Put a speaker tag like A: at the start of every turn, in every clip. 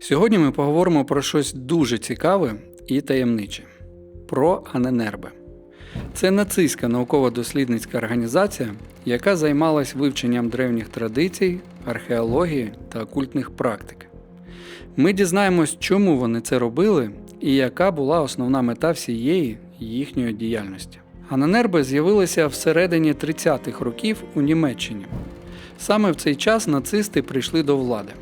A: Сьогодні ми поговоримо про щось дуже цікаве і таємниче про Аненербе. Це нацистська науково-дослідницька організація, яка займалась вивченням древніх традицій, археології та окультних практик. Ми дізнаємось, чому вони це робили і яка була основна мета всієї їхньої діяльності. Аненербе з'явилися всередині 30-х років у Німеччині. Саме в цей час нацисти прийшли до влади.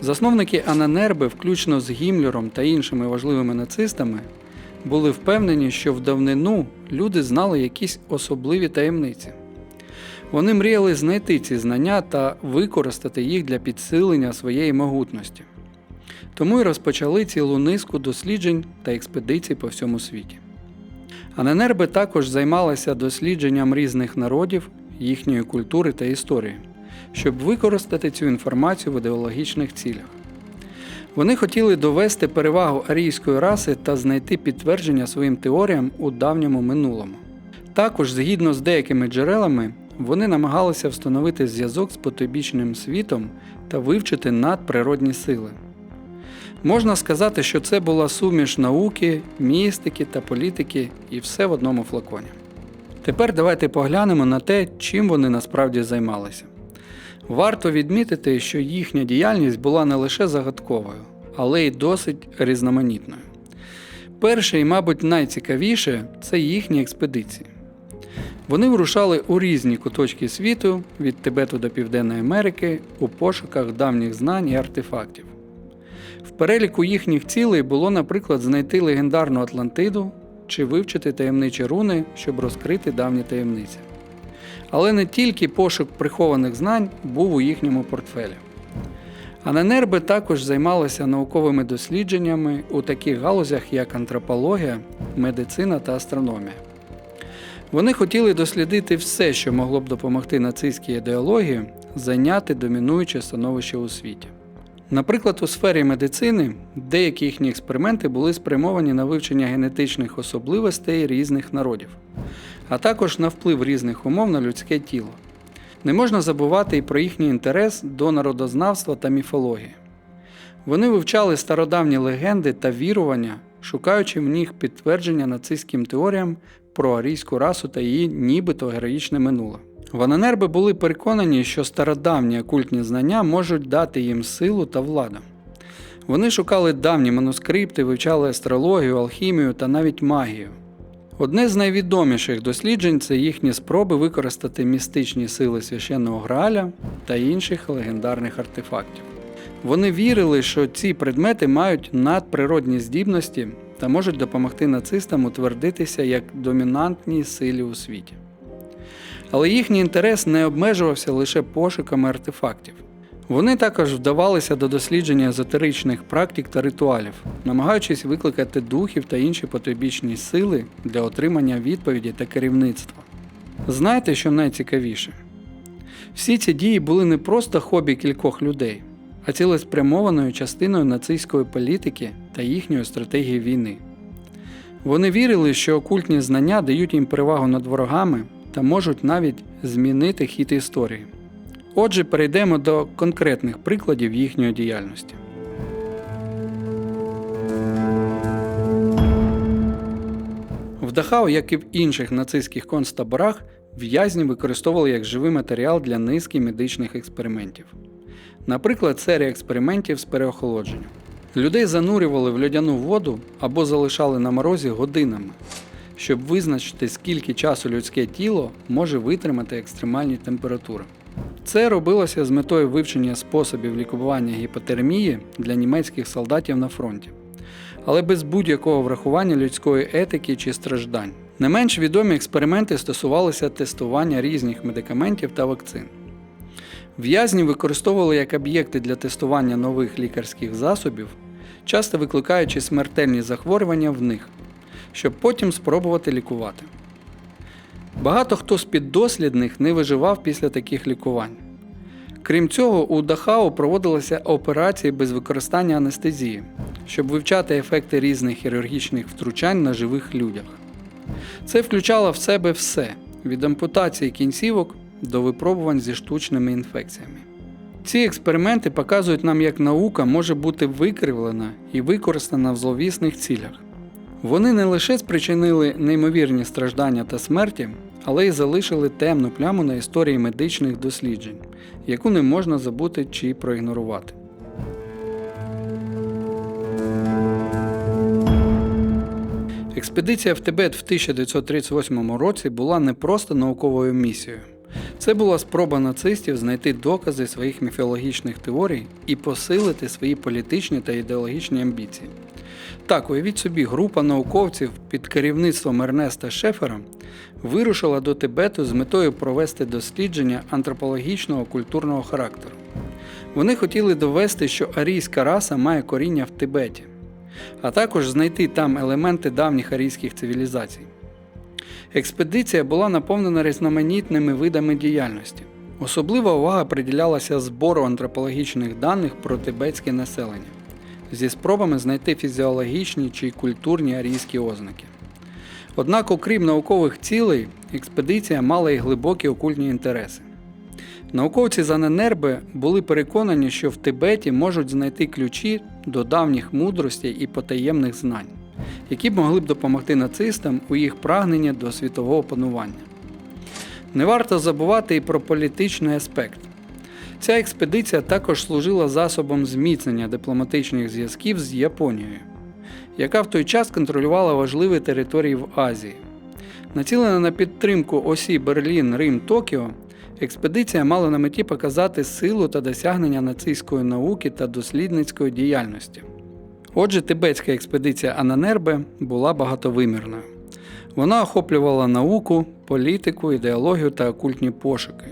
A: Засновники Ананерби, включно з Гімлером та іншими важливими нацистами, були впевнені, що в давнину люди знали якісь особливі таємниці. Вони мріяли знайти ці знання та використати їх для підсилення своєї могутності. Тому й розпочали цілу низку досліджень та експедицій по всьому світі. Аненерби також займалася дослідженням різних народів, їхньої культури та історії, щоб використати цю інформацію в ідеологічних цілях. Вони хотіли довести перевагу арійської раси та знайти підтвердження своїм теоріям у давньому минулому. Також, згідно з деякими джерелами, вони намагалися встановити зв'язок з потойбічним світом та вивчити надприродні сили. Можна сказати, що це була суміш науки, містики та політики і все в одному флаконі. Тепер давайте поглянемо на те, чим вони насправді займалися. Варто відмітити, що їхня діяльність була не лише загадковою, але й досить різноманітною. Перше і, мабуть, найцікавіше це їхні експедиції. Вони вирушали у різні куточки світу від Тибету до Південної Америки у пошуках давніх знань і артефактів. В переліку їхніх цілей було, наприклад, знайти легендарну Атлантиду чи вивчити таємничі руни, щоб розкрити давні таємниці. Але не тільки пошук прихованих знань був у їхньому портфелі. Аненерби також займалися науковими дослідженнями у таких галузях, як антропологія, медицина та астрономія. Вони хотіли дослідити все, що могло б допомогти нацистській ідеології зайняти домінуюче становище у світі. Наприклад, у сфері медицини деякі їхні експерименти були спрямовані на вивчення генетичних особливостей різних народів, а також на вплив різних умов на людське тіло. Не можна забувати і про їхній інтерес до народознавства та міфології. Вони вивчали стародавні легенди та вірування, шукаючи в них підтвердження нацистським теоріям про арійську расу та її нібито героїчне минуле. Ваненерби були переконані, що стародавні окультні знання можуть дати їм силу та владу. Вони шукали давні манускрипти, вивчали астрологію, алхімію та навіть магію. Одне з найвідоміших досліджень це їхні спроби використати містичні сили священного Грааля та інших легендарних артефактів. Вони вірили, що ці предмети мають надприродні здібності та можуть допомогти нацистам утвердитися як домінантній силі у світі. Але їхній інтерес не обмежувався лише пошуками артефактів. Вони також вдавалися до дослідження езотеричних практик та ритуалів, намагаючись викликати духів та інші потойбічні сили для отримання відповіді та керівництва. Знаєте, що найцікавіше? Всі ці дії були не просто хобі кількох людей, а цілеспрямованою частиною нацистської політики та їхньої стратегії війни. Вони вірили, що окультні знання дають їм перевагу над ворогами та можуть навіть змінити хід історії. Отже, перейдемо до конкретних прикладів їхньої діяльності. В Дахау, як і в інших нацистських концтаборах, в'язні використовували як живий матеріал для низки медичних експериментів. Наприклад, серія експериментів з переохолодженням. Людей занурювали в льодяну воду або залишали на морозі годинами, щоб визначити, скільки часу людське тіло може витримати екстремальні температури. Це робилося з метою вивчення способів лікування гіпотермії для німецьких солдатів на фронті, але без будь-якого врахування людської етики чи страждань. Не менш відомі експерименти стосувалися тестування різних медикаментів та вакцин. В'язні використовували як об'єкти для тестування нових лікарських засобів, часто викликаючи смертельні захворювання в них, щоб потім спробувати лікувати. Багато хто з піддослідних не виживав після таких лікувань. Крім цього, у Дахау проводилися операції без використання анестезії, щоб вивчати ефекти різних хірургічних втручань на живих людях. Це включало в себе все від ампутації кінцівок до випробувань зі штучними інфекціями. Ці експерименти показують нам, як наука може бути викривлена і використана в зловісних цілях. Вони не лише спричинили неймовірні страждання та смерті, але й залишили темну пляму на історії медичних досліджень, яку не можна забути чи проігнорувати. Експедиція в Тибет в 1938 році була не просто науковою місією. Це була спроба нацистів знайти докази своїх міфологічних теорій і посилити свої політичні та ідеологічні амбіції. Так, уявіть собі, група науковців під керівництвом Ернеста Шефера вирушила до Тибету з метою провести дослідження антропологічного культурного характеру. Вони хотіли довести, що арійська раса має коріння в Тибеті, а також знайти там елементи давніх арійських цивілізацій. Експедиція була наповнена різноманітними видами діяльності. Особлива увага приділялася збору антропологічних даних про тибетське населення зі спробами знайти фізіологічні чи культурні арійські ознаки. Однак, окрім наукових цілей, експедиція мала й глибокі окультні інтереси. Науковці з Аненербе були переконані, що в Тибеті можуть знайти ключі до давніх мудростей і потаємних знань, які б могли б допомогти нацистам у їх прагненні до світового панування. Не варто забувати і про політичний аспект. Ця експедиція також служила засобом зміцнення дипломатичних зв'язків з Японією, яка в той час контролювала важливі території в Азії. Націлена на підтримку осі Берлін, Рим, Токіо, експедиція мала на меті показати силу та досягнення нацистської науки та дослідницької діяльності. Отже, тибетська експедиція Ананербе була багатовимірною. Вона охоплювала науку, політику, ідеологію та окультні пошуки,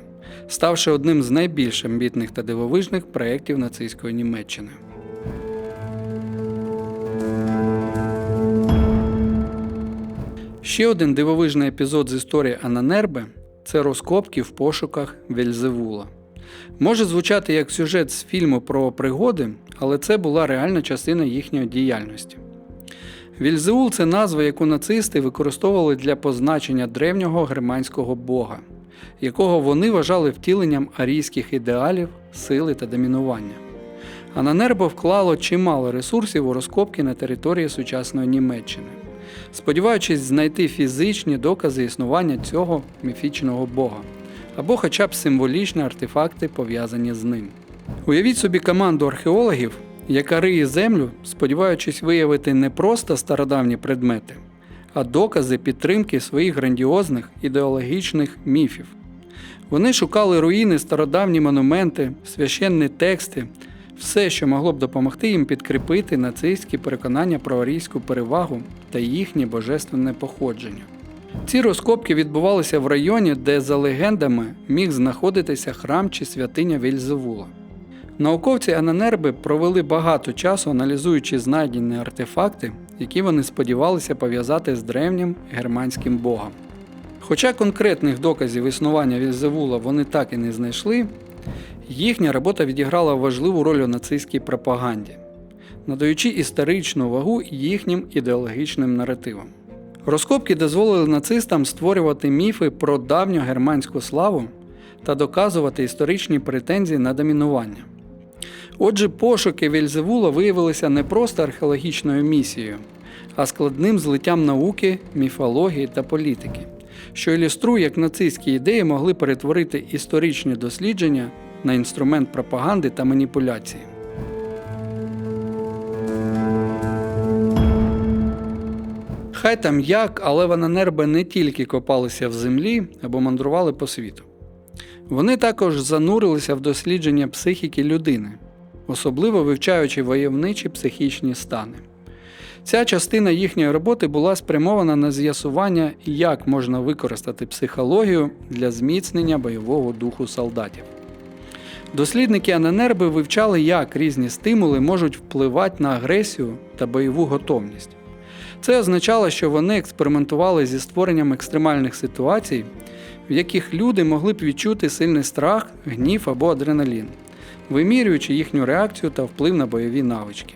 A: ставши одним з найбільш амбітних та дивовижних проєктів нацистської Німеччини. Ще один дивовижний епізод з історії Ананербе це розкопки в пошуках Вельзевула. Може звучати як сюжет з фільму про пригоди, але це була реальна частина їхньої діяльності. Вільзеул це назва, яку нацисти використовували для позначення древнього германського бога, якого вони вважали втіленням арійських ідеалів, сили та домінування. А на нербо вклало чимало ресурсів у розкопки на території сучасної Німеччини, сподіваючись знайти фізичні докази існування цього міфічного бога, або хоча б символічні артефакти, пов'язані з ним. Уявіть собі команду археологів, яка риє землю, сподіваючись виявити не просто стародавні предмети, а докази підтримки своїх грандіозних ідеологічних міфів. Вони шукали руїни, стародавні монументи, священні тексти, все, що могло б допомогти їм підкріпити нацистські переконання про арійську перевагу та їхнє божественне походження. Ці розкопки відбувалися в районі, де, за легендами, міг знаходитися храм чи святиня Вільзевула. Науковці Ананерби провели багато часу, аналізуючи знайдені артефакти, які вони сподівалися пов'язати з древнім германським богом. Хоча конкретних доказів існування Вільзевула вони так і не знайшли, їхня робота відіграла важливу роль у нацистській пропаганді, надаючи історичну вагу їхнім ідеологічним наративам. Розкопки дозволили нацистам створювати міфи про давню германську славу та доказувати історичні претензії на домінування. Отже, пошуки Вільзевула виявилися не просто археологічною місією, а складним злиттям науки, міфології та політики, що ілюструє, як нацистські ідеї могли перетворити історичні дослідження на інструмент пропаганди та маніпуляції. Хай там як, але Вананерби не тільки копалися в землі або мандрували по світу. Вони також занурилися в дослідження психіки людини, особливо вивчаючи войовничі психічні стани. Ця частина їхньої роботи була спрямована на з'ясування, як можна використати психологію для зміцнення бойового духу солдатів. Дослідники Аненерби вивчали, як різні стимули можуть впливати на агресію та бойову готовність. Це означало, що вони експериментували зі створенням екстремальних ситуацій, в яких люди могли б відчути сильний страх, гнів або адреналін, вимірюючи їхню реакцію та вплив на бойові навички.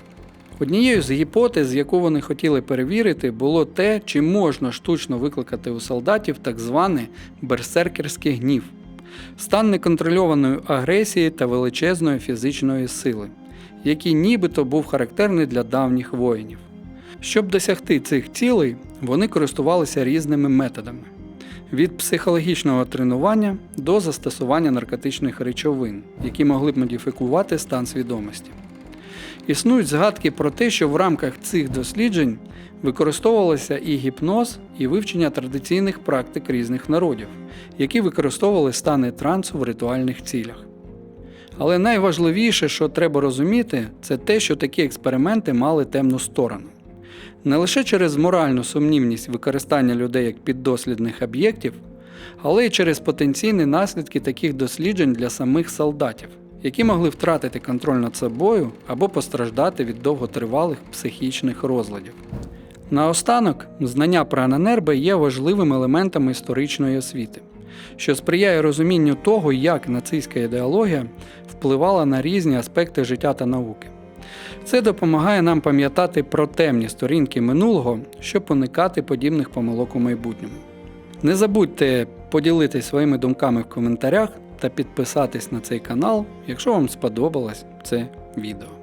A: Однією з гіпотез, яку вони хотіли перевірити, було те, чи можна штучно викликати у солдатів так званий берсеркерський гнів, стан неконтрольованої агресії та величезної фізичної сили, який нібито був характерний для давніх воїнів. Щоб досягти цих цілей, вони користувалися різними методами від психологічного тренування до застосування наркотичних речовин, які могли б модифікувати стан свідомості. Існують згадки про те, що в рамках цих досліджень використовувалося і гіпноз, і вивчення традиційних практик різних народів, які використовували стани трансу в ритуальних цілях. Але найважливіше, що треба розуміти, це те, що такі експерименти мали темну сторону. Не лише через моральну сумнівність використання людей як піддослідних об'єктів, але й через потенційні наслідки таких досліджень для самих солдатів, які могли втратити контроль над собою або постраждати від довготривалих психічних розладів. Наостанок, знання про ананерби є важливим елементом історичної освіти, що сприяє розумінню того, як нацистська ідеологія впливала на різні аспекти життя та науки. Це допомагає нам пам'ятати про темні сторінки минулого, щоб уникати подібних помилок у майбутньому. Не забудьте поділитися своїми думками в коментарях та підписатись на цей канал, якщо вам сподобалось це відео.